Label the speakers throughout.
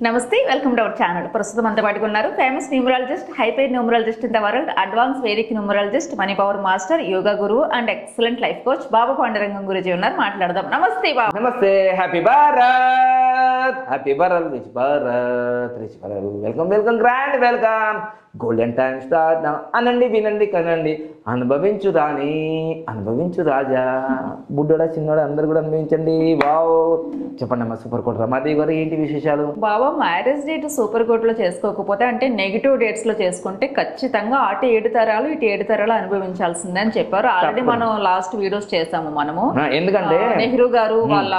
Speaker 1: నమస్తే welcome to our channel. ప్రస్తుతం అంతా పాటుకు ఉన్నారు famous numerologist high paid numerologist in the world advance Vedic numerologist money power master yoga గురువు and excellent life coach Baba Pandarangam గురించి ఉన్నారు. మాట్లాడదాం. నమస్తే బాబు.
Speaker 2: నమస్తే happy Bharat! Happy Bharat rich Bharat rich Bharat. Welcome welcome grand welcome! Golden time start అనండి వినండి కనండి. అనుభవించు రాణి అనుభవించు రాజా. బుడ్డోడా చిన్నోడా అందరు కూడా అనుభవించండి. వావ్. చెప్పండి అమ్మా సూపర్ కోట రమాదేవి గారు ఏంటి విశేషాలు?
Speaker 1: బాబా మ్యారేజ్ డేట్ సూపర్ కోర్టులో చేసుకోకపోతే అంటే నెగిటివ్ డేట్స్లో చేసుకుంటే ఖచ్చితంగా అటు ఏడు తరాలు ఇటు ఏడు తరాలు అనుభవించాల్సిందే అని చెప్పారు. ఆల్రెడీ మనం లాస్ట్ వీడియోస్ చేసాము మనము.
Speaker 2: ఎందుకంటే?
Speaker 1: నెహ్రూ గారు వాళ్ళ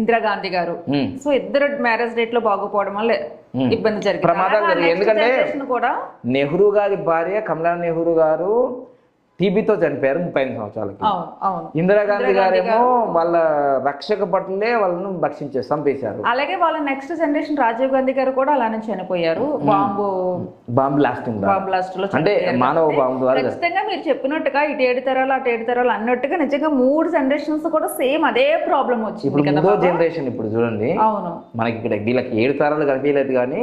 Speaker 1: ఇందిరాగాంధీ గారు. సో ఇద్దరు మ్యారేజ్ డేట్లో బాగోపోవడం వల్ల ఇబ్బంది జరిగింది
Speaker 2: ప్రమాదాలు జరిగాయి. ఎందుకంటే
Speaker 1: కూడా
Speaker 2: నెహ్రూ గారి భార్య కమలా నెహ్రూ గారు టీబీతో చనిపోయారు ముప్పై ఐదు సంవత్సరాలకి. ఇందిరాగాంధీ గారేమో వాళ్ళ రక్షక భటులే వాళ్ళను భక్షించారు చంపేశారు.
Speaker 1: అలాగే వాళ్ళ నెక్స్ట్ జనరేషన్ రాజీవ్ గాంధీ గారు కూడా అలానే చనిపోయారు. బాంబు
Speaker 2: బాంబ్ బ్లాస్టింగ్
Speaker 1: బాంబు బ్లాస్ట్లో
Speaker 2: అంటే మానవ బాంబు ద్వారా
Speaker 1: ఖచ్చితంగా మీరు చెప్పినట్టుగా ఇటు ఏడు తరాలు అటు ఏడు తరాలు అన్నట్టుగా నిజంగా మూడు జనరేషన్స్ కూడా సేమ్ అదే ప్రాబ్లం వచ్చింది
Speaker 2: ఇప్పుడు మూడో? జనరేషన్ ఇప్పుడు చూడండి.
Speaker 1: అవును.
Speaker 2: మనకి ఇక్కడ వీళ్ళకి ఏడు తరాలు కనిపించలేదు కానీ.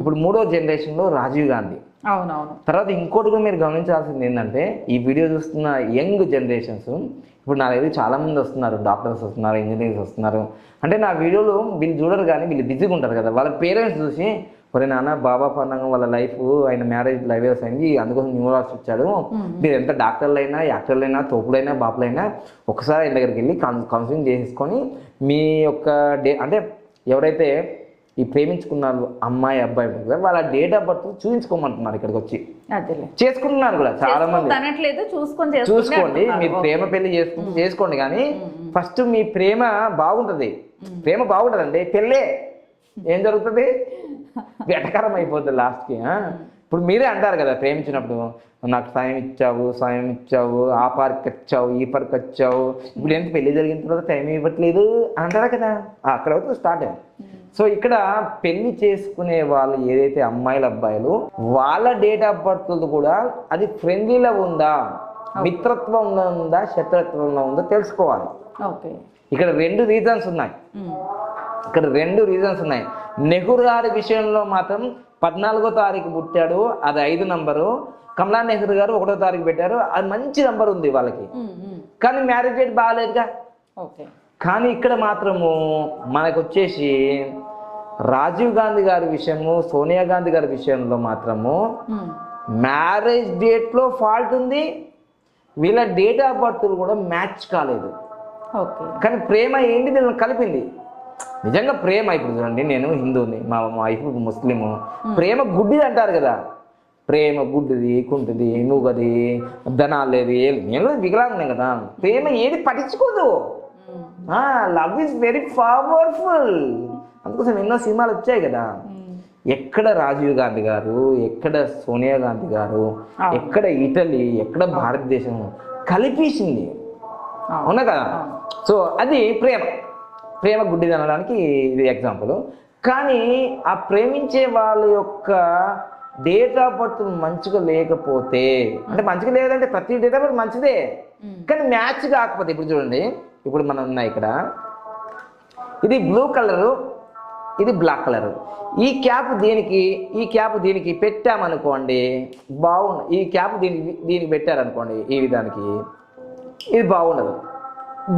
Speaker 2: ఇప్పుడు మూడో జనరేషన్లో రాజీవ్ గాంధీ.
Speaker 1: అవునవును.
Speaker 2: తర్వాత ఇంకోటి కూడా మీరు గమనించాల్సింది ఏంటంటే ఈ వీడియో చూస్తున్న యంగ్ జనరేషన్స్ ఇప్పుడు నా దగ్గర చాలా మంది వస్తున్నారు డాక్టర్స్ వస్తున్నారు ఇంజనీర్స్ వస్తున్నారు. అంటే నా వీడియోలో వీళ్ళు చూడరు కానీ వీళ్ళు బిజీగా ఉంటారు కదా. వాళ్ళ పేరెంట్స్ చూసి ఒరే నాన్న బాబా పండంగం వాళ్ళ లైఫ్ ఆయన మ్యారేజ్ లైవ్ అయింది అందుకోసం న్యూరాల్స్ వచ్చాడు మీరు ఎంత డాక్టర్లైనా యాక్టర్లైనా తోపులైనా బాపులైనా ఒకసారి ఆయన దగ్గరికి వెళ్ళి కౌన్సిలింగ్ చేసుకొని మీ యొక్క డే అంటే ఎవరైతే ఈ ప్రేమించుకున్నారు అమ్మాయి అబ్బాయి కదా, వాళ్ళ డేట్ ఆఫ్ బర్త్ చూపించుకోమంటున్నారు ఇక్కడికి వచ్చి. చేసుకుంటున్నారు కూడా చాలా మంది.
Speaker 1: చూసుకొని
Speaker 2: చూసుకోండి. మీరు ప్రేమ పెళ్ళి చేసుకుంటే చేసుకోండి కానీ ఫస్ట్ మీ ప్రేమ బాగుంటది. ప్రేమ బాగుంటదండి పెళ్ళే. ఏం జరుగుతుంది? వెటకరం అయిపోతుంది లాస్ట్కి ఇప్పుడు మీరే అంటారు కదా ప్రేమించినప్పుడు నాకు సాయం ఇచ్చావు సాయం ఇచ్చావు ఆ పార్క్ వచ్చావు ఈ పార్క్ వచ్చావు ఇప్పుడు ఏంటి పెళ్ళి జరిగిన తర్వాత టైం ఇవ్వట్లేదు? అంటారా కదా. అక్కడ వరకు స్టార్ట్ సో ఇక్కడ పెళ్ళి చేసుకునే వాళ్ళు ఏదైతే అమ్మాయిలు అబ్బాయిలు వాళ్ళ డేట్ ఆఫ్ బర్త్ కూడా అది ఫ్రెండ్లీలో ఉందా? మిత్రత్వంలో ఉందా? శత్రుత్వంలో ఉందో? తెలుసుకోవాలి. ఇక్కడ రెండు రీజన్స్ ఉన్నాయి. ఇక్కడ రెండు రీజన్స్ ఉన్నాయి. నెహ్రూ గారి విషయంలో మాత్రం పద్నాలుగో తారీఖు పుట్టాడు అది ఐదు నంబరు. కమలా నెహ్రూ గారు ఒకటో తారీఖు పెట్టారు అది మంచి నంబర్ ఉంది వాళ్ళకి. కానీ మ్యారేజ్ డేట్ బాగాలేదుగా.
Speaker 1: ఓకే.
Speaker 2: కానీ ఇక్కడ మాత్రము మనకు వచ్చేసి రాజీవ్ గాంధీ గారి విషయము సోనియా గాంధీ గారి విషయంలో మాత్రము. మ్యారేజ్ డేట్లో ఫాల్ట్ ఉంది వీళ్ళ డేట్ ఆఫ్ బర్త్ కూడా మ్యాచ్ కాలేదు.
Speaker 1: ఓకే.
Speaker 2: కానీ ప్రేమ ఏంటి? వీళ్ళని కలిపింది. నిజంగా ప్రేమ ఇప్పుడు చూడండి నేను హిందూని మా వైఫ్ ముస్లిము. ప్రేమ గుడ్డిది అంటారు కదా. ప్రేమ గుడ్డిది కుంటిది నువ్వది ధనాలు లేదు ఏం నేను వికలాంగునే కదా. ప్రేమ ఏది పట్టించుకోదు. లవ్ ఇస్ వెరీ పవర్ఫుల్ అందుకోసం ఎన్నో సినిమాలు వచ్చాయి కదా.
Speaker 1: ఉమ్.
Speaker 2: ఎక్కడ రాజీవ్ గాంధీ గారు ఎక్కడ సోనియా గాంధీ గారు. ఎక్కడ ఇటలీ ఎక్కడ భారతదేశం కలిపేసింది.
Speaker 1: అవును.
Speaker 2: కదా? సో అది ప్రేమ. ప్రేమ గుడ్డిది అనడానికి ఇది ఎగ్జాంపుల్ కానీ ఆ ప్రేమించే వాళ్ళ యొక్క డేట్ ఆఫ్ బర్త్ మంచిగా లేకపోతే అంటే మంచిగా లేదంటే ప్రతి డేట్ ఆఫ్ బర్త్ మంచిదే.
Speaker 1: ఉమ్.
Speaker 2: కానీ మ్యాచ్ కాకపోతే ఇప్పుడు చూడండి. ఇప్పుడు మనం ఉన్నాయి ఇక్కడ. ఇది బ్లూ కలరు ఇది బ్లాక్ కలరు ఈ క్యాప్ దీనికి ఈ క్యాప్ దీనికి పెట్టామనుకోండి బాగుండు ఈ క్యాప్ దీనికి దీనికి పెట్టారనుకోండి ఈ విధానికి ఇది బాగుండదు.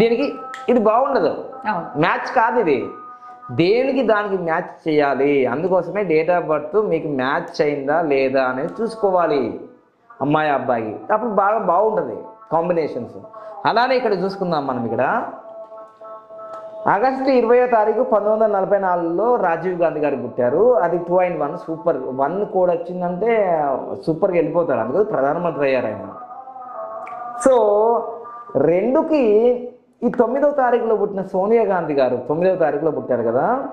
Speaker 2: దీనికి ఇది బాగుండదు. మ్యాచ్ కాదు ఇది. దేనికి దానికి మ్యాచ్ చేయాలి? అందుకోసమే డేట్ ఆఫ్ బర్త్ మీకు మ్యాచ్ అయిందా లేదా అనేది చూసుకోవాలి. అమ్మాయి అబ్బాయి. అప్పుడు బాగా బాగుంటుంది. కాంబినేషన్స్. అలానే ఇక్కడ చూసుకుందాం మనం ఇక్కడ. ఆగస్టు ఇరవయో తారీఖు పంతొమ్మిది వందల నలభై నాలుగులో రాజీవ్ గాంధీ గారు పుట్టారు. అది two and one super one కూడా వచ్చిందంటే సూపర్గా వెళ్ళిపోతాడు. అందుకని ప్రధానమంత్రి అయ్యారు ఆయన. సో రెండుకి ఈ తొమ్మిదవ తారీఖులో పుట్టిన సోనియా గాంధీ గారు తొమ్మిదవ తారీఖులో పుట్టారు కదా.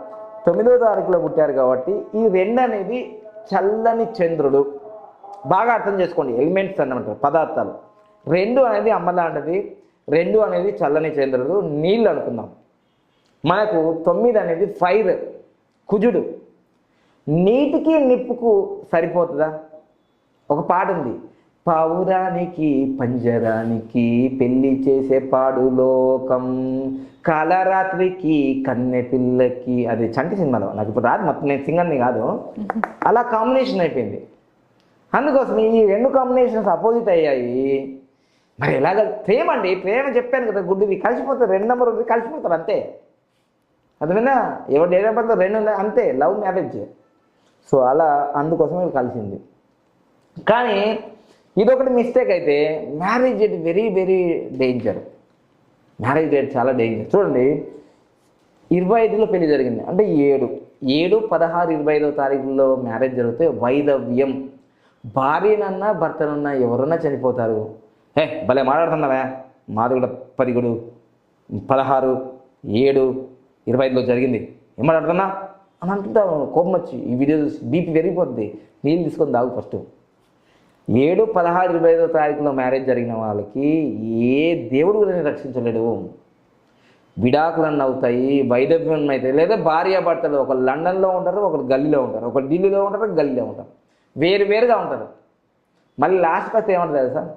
Speaker 2: తొమ్మిదవ తారీఖులో పుట్టారు కాబట్టి ఈ రెండు అనేది చల్లని చంద్రుడు. బాగా అర్థం చేసుకోండి ఎలిమెంట్స్ అన్నమాట పదార్థాలు. రెండు అనేది అమ్మలాంటిది రెండు అనేది చల్లని చంద్రుడు నీళ్ళు అనుకుందాం. మనకు తొమ్మిది అనేది ఫైర్ కుజుడు. నీటికి నిప్పుకు సరిపోతుందా? ఒక పాట ఉంది. పౌరానికి పంజరానికి పెళ్ళి చేసే పాడు లోకం కాలరాత్రికి కన్నె పిల్లకి. అది చంటి సినిమాలో. నాకు ఇప్పుడు రాదు మొత్తం నేను సింగర్ని కాదు. అలా కాంబినేషన్ అయిపోయింది. అందుకోసం ఈ రెండు కాంబినేషన్స్ అపోజిట్ అయ్యాయి. మరి ఎలాగ ప్రేమ అండి ప్రేమ చెప్పాను కదా గుడ్డిది కలిసిపోతారు రెండు నెంబర్ ఉంది కలిసిపోతారు అంతే. అర్థమైనా ఎవరు డేట్ రెండు అంతే లవ్ మ్యారేజ్. సో అలా అందుకోసం వీళ్ళు కలిసింది. కానీ ఇదొకటి మిస్టేక్ అయితే marriage date very very danger marriage date చాలా డేంజర్ చూడండి ఇరవై ఐదులో పెళ్ళి జరిగింది. అంటే ఏడు. ఏడు పదహారు ఇరవై ఐదో తారీఖుల్లో మ్యారేజ్ జరిగితే వైదవ్యం. భార్యనన్నా భర్తనన్నా ఎవరన్నా చనిపోతారు. ఏ భలే మాట్లాడుతున్నావా. మాది కూడా పదిగుడు పదహారు ఏడు ఇరవై ఐదులో జరిగింది. ఏం మాట్లాడుతున్నా? అని అంటుంటావు కోపం వచ్చి. ఈ వీడియో చూసి బీపీ పెరిగిపోద్ది. నీళ్ళు తీసుకొని తాగు ఫస్ట్. ఏడు పదహారు ఇరవై ఐదో తారీఖులో మ్యారేజ్ జరిగిన వాళ్ళకి ఏ దేవుడు కూడా రక్షించలేడు. విడాకులన్నీ అవుతాయి వైదవ్యం అవుతాయి లేదా భార్యాభర్తలు ఒకరు లండన్లో ఉంటారు ఒకరు గల్లీలో ఉంటారు ఒకరు ఢిల్లీలో ఉంటారు గల్లీలో ఉంటారు. వేరు వేరుగా ఉంటారు. మళ్ళీ లాస్ట్ వస్తే ఏమంటుంది తెలుసా?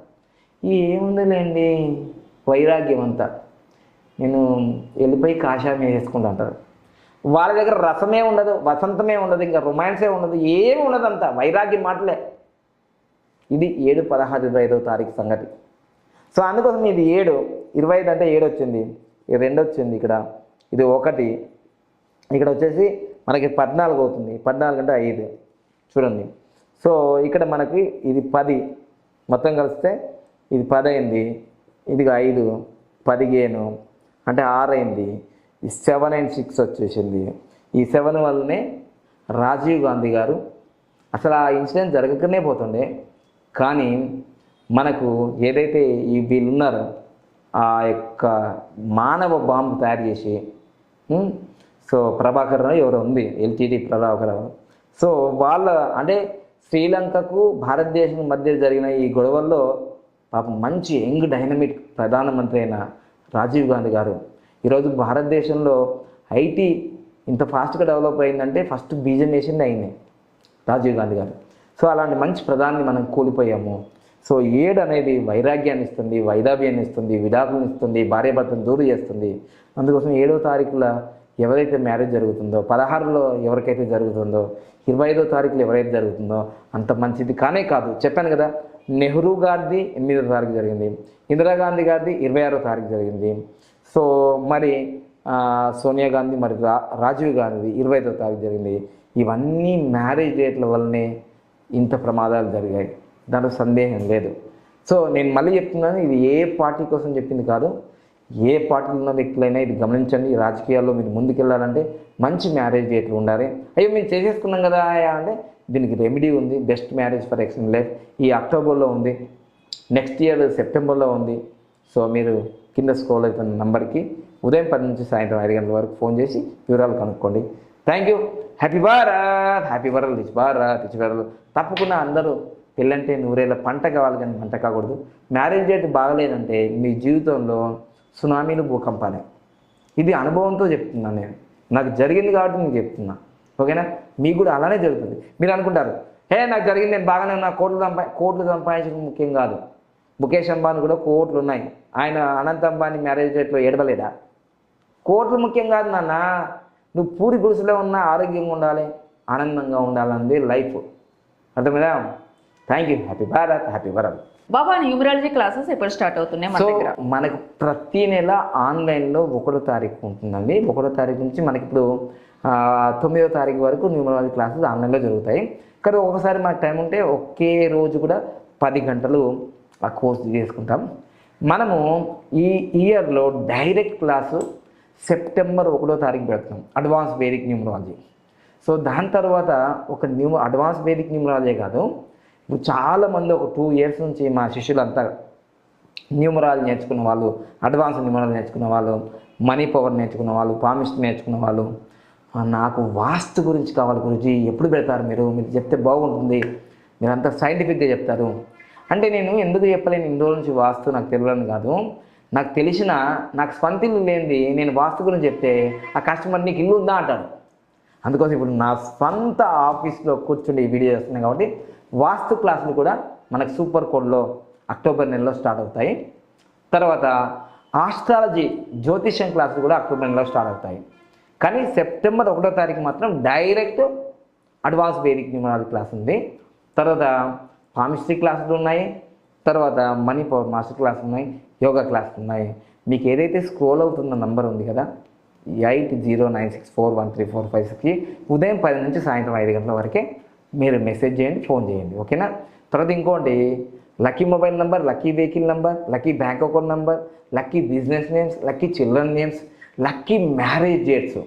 Speaker 2: ఏముందిలేండి? వైరాగ్యం అంతా. నేను వెళ్ళిపోయి కాషాయం వేసుకుంటా అంటారు. వాళ్ళ దగ్గర రసమే ఉండదు వసంతమే ఉండదు ఇంకా రొమాన్సే ఉండదు ఏమి ఉండదు అంతా. వైరాగ్యం మాటలే. ఇది ఏడు పదహారు ఇరవై ఐదో తారీఖు సంగతి. సో అందుకోసం ఇది ఏడు ఇరవై ఐదు అంటే ఏడు వచ్చింది ఇది రెండు వచ్చింది ఇక్కడ. ఇది ఒకటి. ఇక్కడ వచ్చేసి మనకి పద్నాలుగు అవుతుంది. పద్నాలుగు అంటే ఐదు. చూడండి. సో ఇక్కడ మనకి ఇది పది. మొత్తం కలిస్తే ఇది పది అయింది ఇది ఐదు పదిహేను అంటే ఆరు అయింది ఈ సెవెన్ అండ్ సిక్స్ వచ్చేసింది. ఈ సెవెన్ వల్లనే రాజీవ్ గాంధీ గారు అసలు ఆ ఇన్సిడెంట్ జరగకనే పోతుండే. కానీ మనకు ఏదైతే ఈ వీళ్ళు ఉన్నారో ఆ యొక్క మానవ బాంబు తయారు చేసి సో ప్రభాకర్ రావు ఎవరో ఉంది ఎల్టీటీ ప్రభాకర్ రావు. సో వాళ్ళ అంటే శ్రీలంకకు భారతదేశం మధ్య జరిగిన ఈ గొడవల్లో పాపం మంచి యంగ్ డైనమిక్ ప్రధానమంత్రి అయిన రాజీవ్ గాంధీ గారు. ఈరోజు భారతదేశంలో ఐటీ ఇంత ఫాస్ట్గా డెవలప్ అయిందంటే ఫస్ట్ బీజం వేసింది అయినాయి రాజీవ్ గాంధీ గారు. సో అలాంటి మంచి ప్రధాని మనం కూలిపోయాము. సో ఏడు అనేది వైరాగ్యాన్ని ఇస్తుంది వైదాభ్యాన్ని ఇస్తుంది విడాకులను ఇస్తుంది భార్యాభర్తను దూరం చేస్తుంది. అందుకోసం ఏడో తారీఖుల ఎవరైతే మ్యారేజ్ జరుగుతుందో పదహారులో ఎవరికైతే జరుగుతుందో ఇరవై ఐదో తారీఖులు ఎవరైతే జరుగుతుందో అంత మంచిది కానే కాదు. చెప్పాను కదా నెహ్రూ గారిది ఎనిమిదో తారీఖు జరిగింది. ఇందిరాగాంధీ గారిది ఇరవై ఆరో తారీఖు జరిగింది. సో మరి సోనియా గాంధీ మరి రా రాజీవ్ గాంధీ ఇరవై ఐదో తారీఖు జరిగింది. ఇవన్నీ మ్యారేజ్ డేట్ల వల్లనే ఇంత ప్రమాదాలు జరిగాయి. దాంట్లో సందేహం లేదు. సో నేను మళ్ళీ చెప్తున్నాను ఇది ఏ పార్టీ కోసం చెప్పింది కాదు. ఏ పార్టీలో ఉన్న వ్యక్తులైనా ఇది గమనించండి. రాజకీయాల్లో మీరు ముందుకెళ్ళాలంటే మంచి మ్యారేజ్ డేట్లు ఉండాలి. అయ్యో మేము చేసేసుకున్నాం కదా అంటే దీనికి రెమెడీ ఉంది. బెస్ట్ మ్యారేజ్ ఫర్ ఎక్సన్ లైఫ్ ఈ అక్టోబర్లో ఉంది. నెక్స్ట్ ఇయర్ సెప్టెంబర్లో ఉంది. సో మీరు కింద స్క్రోల్ అవుతున్న నెంబర్కి ఉదయం పది నుంచి సాయంత్రం ఐదు గంటల వరకు ఫోన్ చేసి వివరాలు కనుక్కోండి. Thank you happy Bharat happy Bharat rich Bharat rich Bharat తప్పకుండా అందరూ పెళ్ళంటే నూరేళ్ళ పంట కావాలి కానీ పంట కాకూడదు. మ్యారేజ్ డేట్ బాగలేదంటే మీ జీవితంలో సునామీలు భూకంపాలే. ఇది అనుభవంతో చెప్తున్నాను నేను. నాకు జరిగింది కాబట్టి నేను చెప్తున్నా. ఓకేనా? మీకు కూడా అలానే జరుగుతుంది. మీరు అనుకుంటారు హే నాకు జరిగింది నేను బాగానే ఉన్నా కోట్లు సంపా కోట్లు సంపాదించడం ముఖ్యం కాదు. ముఖేష్ అంబానీ కూడా కోట్లు ఉన్నాయి. ఆయన అనంత్ అంబానీ మ్యారేజ్ డేట్లో ఏడవలేదా కోట్లు ముఖ్యం కాదు నాన్న. నువ్వు పూరి గుడిసెలో ఉన్నా ఆరోగ్యంగా ఉండాలి ఆనందంగా ఉండాలన్నది లైఫ్. అర్థమైనా thank you happy Bharat happy world
Speaker 1: Baba numerology classes ఎప్పుడు స్టార్ట్ అవుతున్నాయి మన
Speaker 2: సో
Speaker 1: దగ్గర?
Speaker 2: మనకు ప్రతి నెల ఆన్లైన్లో ఒకటో తారీఖు ఉంటుందండి. ఒకటో తారీఖు నుంచి మనకి ఇప్పుడు తొమ్మిదో తారీఖు వరకు న్యూమరాలజీ క్లాసెస్ ఆన్లైన్లో జరుగుతాయి. కానీ ఒకసారి మనకు టైం ఉంటే ఒకే రోజు కూడా పది గంటలు ఆ కోర్సు చేసుకుంటాం. మనము ఈ ఇయర్లో డైరెక్ట్ క్లాసు సెప్టెంబర్ ఒకటో తారీఖు పెడుతున్నాం అడ్వాన్స్ వేదిక్ న్యూమరాలజీ. సో దాని తర్వాత ఒక న్యూ అడ్వాన్స్ వేదిక్ న్యూమరాలజీ కాదు. ఇప్పుడు చాలామంది ఒక టూ ఇయర్స్ నుంచి మా శిష్యులంతా న్యూమరాలు నేర్చుకున్న వాళ్ళు అడ్వాన్స్ న్యూమరాలు నేర్చుకున్న వాళ్ళు మనీ పవర్ నేర్చుకున్న వాళ్ళు పామిస్ట్ నేర్చుకున్న వాళ్ళు నాకు వాస్తు గురించి కావాలి గురించి ఎప్పుడు పెడతారు మీరు? మీరు చెప్తే బాగుంటుంది. మీరంతా సైంటిఫిక్గా చెప్తారు. అంటే నేను ఎందుకు చెప్పలేను? ఇన్ని రోజుల నుంచి వాస్తు నాకు తెలియని కాదు. నాకు తెలిసిన నాకు స్వంత ఇల్లు లేనిది నేను వాస్తు గురించి చెప్తే ఆ కస్టమర్ నీకు ఇల్లు ఉందా అంటాడు. అందుకోసం ఇప్పుడు నా స్వంత ఆఫీస్లో కూర్చుని ఈ వీడియో చేస్తున్నాను కాబట్టి వాస్తు క్లాసులు కూడా మనకు సూపర్ కోడ్లో అక్టోబర్ నెలలో స్టార్ట్ అవుతాయి. తర్వాత ఆస్ట్రాలజీ జ్యోతిష్యం క్లాసులు కూడా అక్టోబర్ నెలలో స్టార్ట్ అవుతాయి. కానీ సెప్టెంబర్ ఒకటో తారీఖు మాత్రం direct advance Vedic numerology class ఉంది. తర్వాత పామిస్ట్రీ క్లాసులు ఉన్నాయి. తర్వాత మనీ పవర్ మాస్టర్ క్లాస్ ఉన్నాయి. యోగా క్లాసులు ఉన్నాయి. మీకు ఏదైతే స్క్రోల్ అవుతున్న నంబర్ ఉంది కదా eight zero nine six four one three four five సిక్స్కి ఉదయం పది నుంచి సాయంత్రం ఐదు గంటల వరకే మీరు మెసేజ్ చేయండి ఫోన్ చేయండి. ఓకేనా? తర్వాత ఇంకోటి lucky mobile number lucky vehicle number lucky bank account number lucky business names lucky children names lucky marriage dates.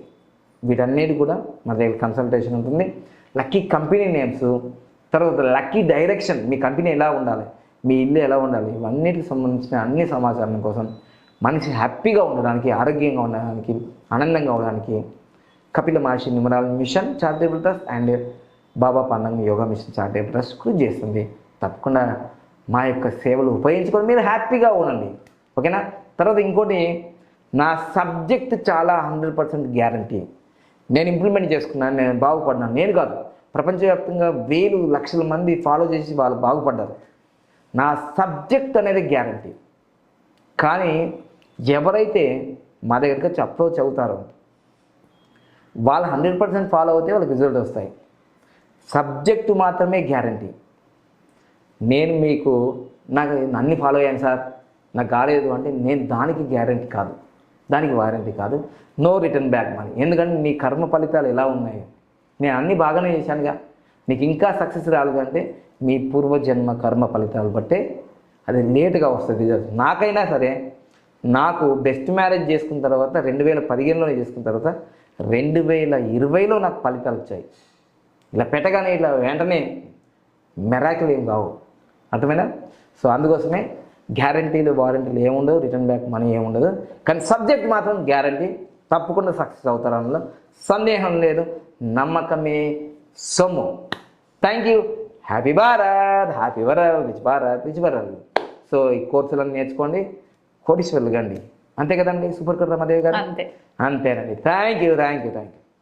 Speaker 2: వీటన్నిటి కూడా మన దగ్గర కన్సల్టేషన్ ఉంటుంది. Lucky company names. తర్వాత లక్కీ డైరెక్షన్. మీ కంపెనీ ఎలా ఉండాలి? మీ ఇల్లు ఎలా ఉండాలి? ఇవన్నిటికి సంబంధించిన అన్ని సమాచారం కోసం మనిషి హ్యాపీగా ఉండడానికి ఆరోగ్యంగా ఉండడానికి ఆనందంగా ఉండడానికి Kapila Maharshi నిమరాల mission charitable trust and Baba పండంగ yoga mission charitable trust కృషి చేస్తుంది. తప్పకుండా మా యొక్క సేవలు ఉపయోగించుకొని మీరు హ్యాపీగా ఉండండి. ఓకేనా? తర్వాత ఇంకోటి నా సబ్జెక్ట్ చాలా హండ్రెడ్ పర్సెంట్ గ్యారంటీ. నేను ఇంప్లిమెంట్ చేసుకున్నాను నేను బాగుపడ్డాను నేను కాదు ప్రపంచవ్యాప్తంగా వేలు లక్షల మంది ఫాలో చేసి వాళ్ళు బాగుపడ్డారు. నా సబ్జెక్ట్ అనేది గ్యారంటీ. కానీ ఎవరైతే మా దగ్గరికి వచ్చి అప్రోచ్ అవుతారో వాళ్ళు హండ్రెడ్ పర్సెంట్ ఫాలో అవుతే వాళ్ళకి రిజల్ట్ వస్తాయి. సబ్జెక్టు మాత్రమే గ్యారంటీ. నేను మీకు నాకు అన్ని ఫాలో అయ్యాను సార్ నాకు కాలేదు అంటే నేను దానికి గ్యారంటీ కాదు. దానికి వారంటీ కాదు. నో రిటర్న్ బ్యాక్ మనీ ఎందుకంటే నీ కర్మ ఫలితాలు ఎలా ఉన్నాయి? నేను అన్ని బాగానే చేశానుగా. నీకు ఇంకా సక్సెస్ రాలేదు అంటే మీ పూర్వజన్మ కర్మ ఫలితాలు బట్టే అది లేటుగా వస్తుంది. రిజల్ట్ నాకైనా సరే నాకు బెస్ట్ మ్యారేజ్ చేసుకున్న తర్వాత రెండు వేల పదిహేనులోనే చేసుకున్న తర్వాత రెండు వేల ఇరవైలో నాకు ఫలితాలు వచ్చాయి. ఇలా పెట్టగానే ఇట్లా వెంటనే మెరాకిల్ ఏం కావు. అర్థమైనా సో అందుకోసమే గ్యారంటీలు వారంటీలు ఏముండదు రిటర్న్ బ్యాక్ మనీ ఏముండదు. కానీ సబ్జెక్ట్ మాత్రం గ్యారంటీ తప్పకుండా సక్సెస్ అవుతారు అందులో. సందేహం లేదు నమ్మకమే సొమ్ము. Thank you happy Bharat happy world rich Bharat rich world so ఈ కోర్సులను నేర్చుకోండి కోటీశ్వర్లు కండి. అంతే కదండి సూపర్ కర్ రమాదేవి గారు?
Speaker 1: అంతే.
Speaker 2: అంతేనండి. Thank you thank you thank you